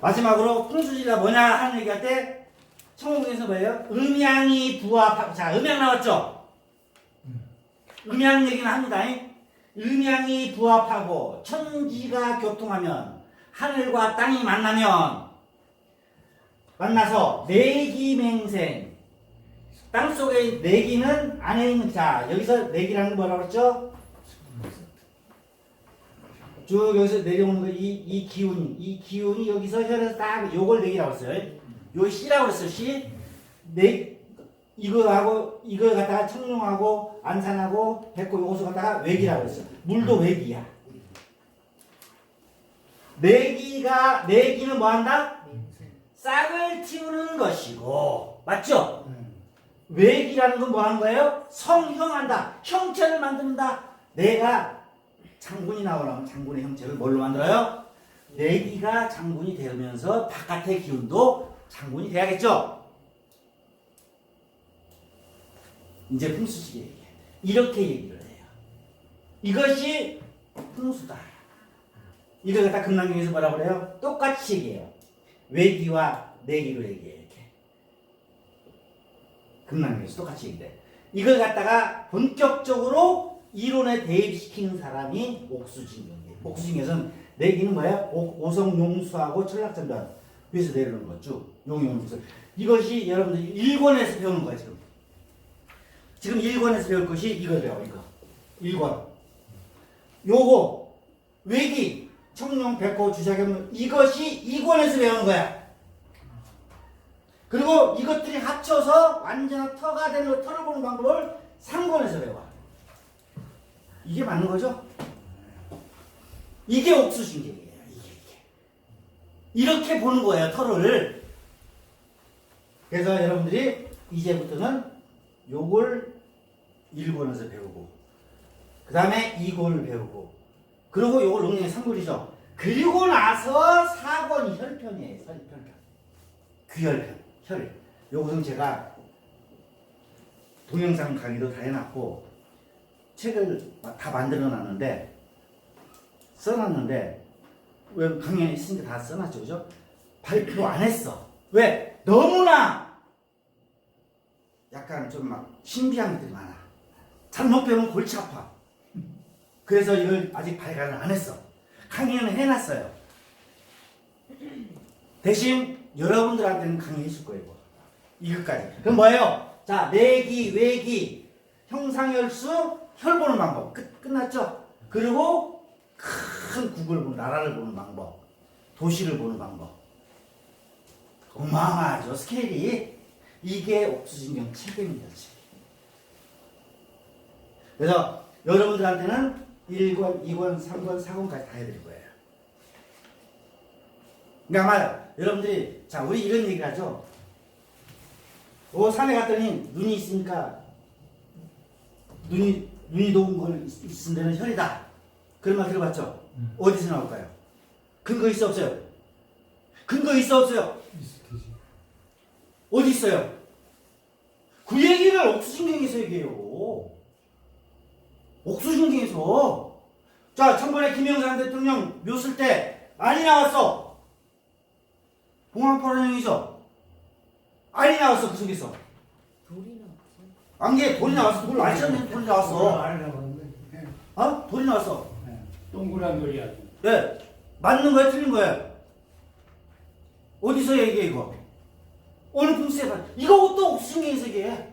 마지막으로 풍수지가 뭐냐 하는 얘기할 때 청국에서 뭐예요? 음양이 부합하고 자 음양 나왔죠? 음양 얘기는 합니다. 음양이 부합하고 천지가 교통하면 하늘과 땅이 만나면 만나서 내기맹생 땅속에 내기는 안에 있는 자 여기서 내기라는 거 뭐라고 그랬죠? 쭉 여기서 내려오는 거 이 이 기운 이 기운이 여기서 혈에서 딱 요걸 내기라고 했어요. 요 씨라고 그랬어요. 씨. 내 이거하고 이거 갖다가 청룡하고 안산하고 백호 요것을 갖다가 외기라고 했어요. 물도 외기야. 내기가 내기는 뭐 한다? 싹을 틔우는 것이고 맞죠? 외기라는 건 뭐 하는 거예요? 성형한다. 형체를 만든다. 내가 장군이 나오려면 장군의 형체를 뭘로 만들어요? 내기가 장군이 되면서 바깥의 기운도 장군이 돼야겠죠? 이제 풍수지게 얘기해. 이렇게 얘기를 해요. 이것이 풍수다. 이걸 갖다 금강경에서 뭐라고 그래요? 똑같이 얘기해요. 외기와 내기로 얘기해요. 이렇게. 금강경에서 똑같이 얘기해. 이걸 갖다가 본격적으로 이론에 대입시키는 사람이 옥수진경이에요. 옥수진경에서는 내기는? 오- 오성용수하고 천락전변 위에서 내려오는 거죠. 용용수. 이것이 여러분들 일권에서 배우는 거예요 지금. 지금 1권에서 배울 것이 배워 이거 1권 요거 외기 청룡 백호 주작염 이것이 2권에서 배우는 거야 그리고 이것들이 합쳐서 완전 터가 되는 터를 보는 방법을 3권에서 배워 이게 맞는 거죠? 이게 옥수신경이에요 이게 이게. 이렇게 보는 거예요 터를 그래서 여러분들이 이제부터는 요걸 1권에서 배우고 그 다음에 2권을 배우고 그리고 요걸 용량이 3권이죠. 그리고 나서 4권이 혈편이에요 혈편. 귀혈편 혈. 요것은 제가 동영상 강의도 다 해놨고 책을 다 만들어 놨는데 써놨는데 왜 강연에 있으니까 다 써놨죠 그죠? 발표 안 했어 왜? 너무나 약간 좀 막 신비한 것들이 많아. 잘못 배우면 골치 아파. 그래서 이걸 아직 발간을 안 했어. 강의는 해놨어요. 대신 여러분들한테는 강의해 줄 거예요. 이거. 이것까지. 그럼 뭐예요? 자, 내기, 외기, 형상혈수, 혈 보는 방법. 끝, 끝났죠? 그리고 큰 국을 보는, 나라를 보는 방법. 도시를 보는 방법. 어마어마하죠, 스케일이. 이게 옥수진경 책입니다. 책. 그래서 여러분들한테는 1권, 2권, 3권, 4권까지 다 해드릴 거예요. 그러니까 말 여러분들이 자 우리 이런 얘기를 하죠. 오 산에 갔더니 눈이 있으니까 눈이 눈이 녹은 걸 있- 있은 데는 혈이다. 그런 말 들어봤죠? 어디서 나올까요? 근거 있어 없어요? 근거 있어 없어요? 익숙해지. 어디 있어요? 그 얘기를 옥수신경에서 얘기해요. 옥수신경에서. 자, 천번에 김영삼 대통령 묘쓸 때 알이 나왔어. 봉황포란형이죠. 알이 나왔어, 그 속에서. 돌이 나왔어. 안개 돌이 나왔어. 돌 알이 쳤는데 돌이 나왔어. 예. 어? 돌이 나왔어. 예. 동그란 돌이 아주. 예. 맞는 거야, 틀린 거야? 어디서 얘기해, 이거? 어느 봐. 이거 또 옥수신경에서 얘기해.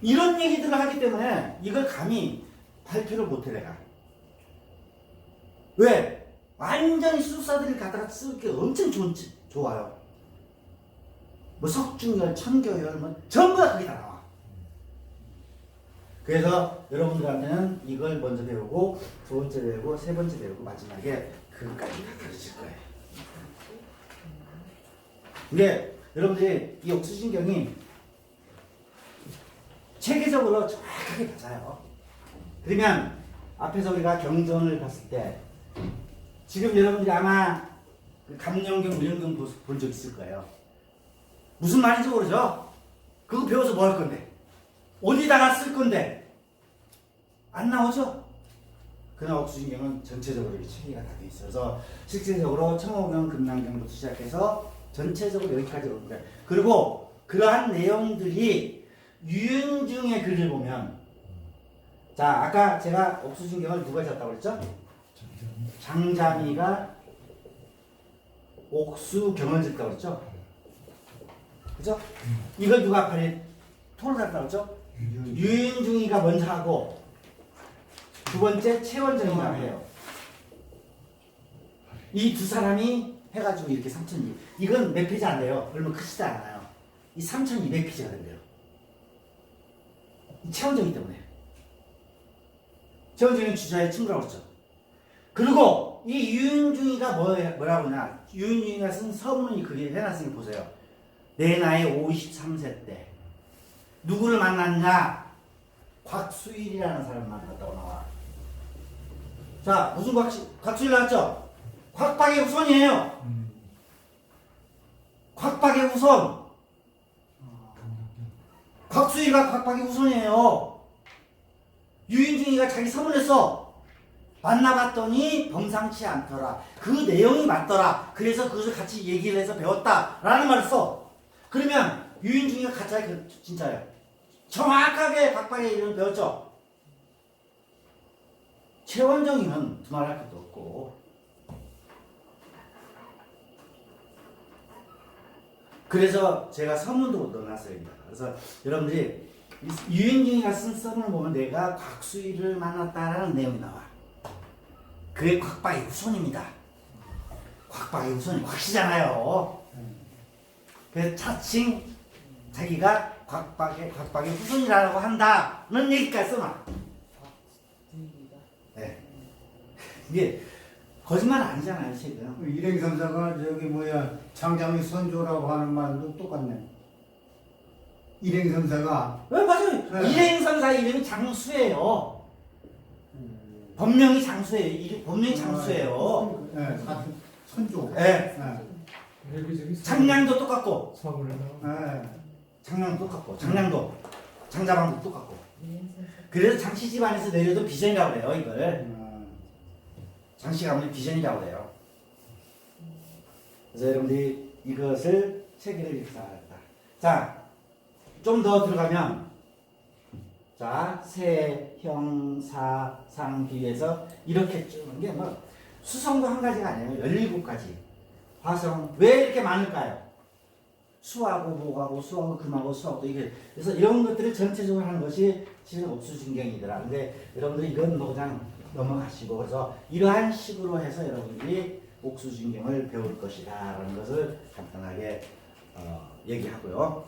이런 얘기들을 하기 때문에 이걸 감히 발표를 못해, 내가. 왜? 완전히 수사들이 갖다가 쓰기 엄청 좋은, 좋아요. 뭐 석중열, 천교열, 뭐 전부 다 거기 다 나와. 그래서 여러분들한테는 이걸 먼저 배우고 두 번째 배우고 세 번째 배우고 마지막에 그것까지 다 가르칠 거예요. 근데 여러분들이 이 옥수신경이 체계적으로 정확하게 맞아요. 그러면 앞에서 우리가 경전을 봤을 때 지금 여러분들이 아마 그 감령경, 무령경 본 적 있을 거예요. 무슨 말인지 모르죠? 그거 배워서 뭐 할 건데? 어디다가 쓸 건데? 안 나오죠? 그나 옥수진경은 전체적으로 이렇게 체계가 다 돼 있어요. 그래서 실질적으로 청호경 금남경부터 시작해서 전체적으로 여기까지 옵니다. 그리고 그러한 내용들이 유윤중의 글을 보면 자 아까 제가 옥수진경을 누가 졌다고 그랬죠? 장자미가 옥수경을 졌다고 그랬죠? 그죠? 이걸 누가 팔이 토를 달다고 그랬죠? 유인중이가 먼저 하고 두 번째 최원정이가 해요. 이 두 사람이 해가지고 이렇게 3,200. 이건 몇 페이지 안 돼요. 얼마 크지도 않아요. 이 3,200페이지가 된대요. 이 최원정이 때문에. 최원정이 주자의 친구라고 했죠. 그리고 이 유인중이가 뭐, 뭐라고 하냐. 유인중이가 쓴 서문이 그게 해놨으니 보세요. 내 나이 53세 때 누구를 만났냐? 곽수일이라는 사람을 만났다고 나와. 자, 무슨 곽수, 곽수일 나왔죠? 곽박의 후손이에요. 곽박의 후손. 곽수일과 곽박의 후손이에요. 유인중이가 자기 서문에서 만나봤더니 범상치 않더라. 그 내용이 맞더라. 그래서 그것을 같이 얘기를 해서 배웠다. 라는 말을 써. 그러면 유인중이가 가짜 그 진짜예요. 정확하게 각방의 이름을 배웠죠. 최원정이는 두말할 것도 없고. 그래서 제가 선문도 넣어놨어요. 그래서 여러분들이 이 유인중이가 쓴 선문을 보면 내가 곽수일을 만났다라는 내용이 나와. 그게 곽박의 후손입니다. 곽박의 후손이 곽씨잖아요. 그래서 차칭 자기가 곽박의 곽박의 후손이라고 한다는 얘기까지 써놔. 네. 이게 거짓말 아니잖아요, 지금. 일행선사가 저기 뭐야 장장이 선조라고 하는 말도 똑같네. 일행선사가 왜 맞아요? 네. 일행선사 이름이 장수예요. 본명이 장수예요. 이름 본명이 장수예요. 네, 같은 선조. 네. 네. 장량도 똑같고. 네. 장량도 똑같고, 장량도, 장자방도 똑같고. 그래서 장씨 집안에서 내려도 비전이라고 그래요, 이걸. 아, 장씨 가문의 비전이라고 그래요. 그래서 여러분들이 이것을 체계를 이렇게 쌓았다. 자, 좀 더 들어가면, 자, 세, 형, 사, 상, 비에서 이렇게 쭉, 이게 뭐, 수성도 한 가지가 아니에요. 17가지. 화성, 왜 이렇게 많을까요? 수하고 목하고 수하고 금하고 수하고 이게 그래서 이런 것들을 전체적으로 하는 것이 지금 옥수진경이더라. 근데 여러분들 이건 뭐 그냥 넘어가시고 그래서 이러한 식으로 해서 여러분들이 옥수진경을 배울 것이다라는 것을 간단하게 어, 얘기하고요.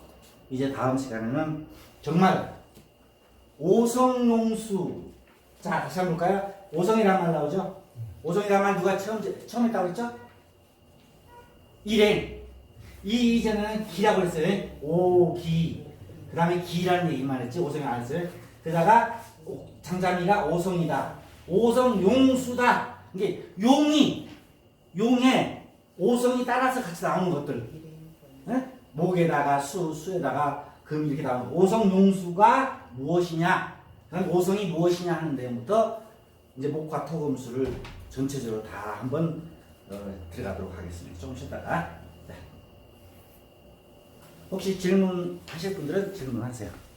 이제 다음 시간에는 정말 오성용수 자 다시 한번 볼까요? 오성이란 말 나오죠? 오성이란 말 누가 처음 처음 했다고 했죠? 일행 이 이전에는 기라고 했어요. 오기. 그 다음에 기라는 얘기만 했지. 오성이 안 했어요. 그러다가 오- 장자미가 오성이다. 오성 용수다. 이게 용이, 용에 오성이 따라서 같이 나오는 것들. 예? 목에다가 수, 수에다가 금 이렇게 나오는 오성 용수가 무엇이냐. 오성이 무엇이냐 하는 내용부터 이제 목화 토금수를 전체적으로 다 한번 어, 들어가도록 하겠습니다. 조금 쉬다가. 네. 혹시 질문 하실 분들은 질문하세요.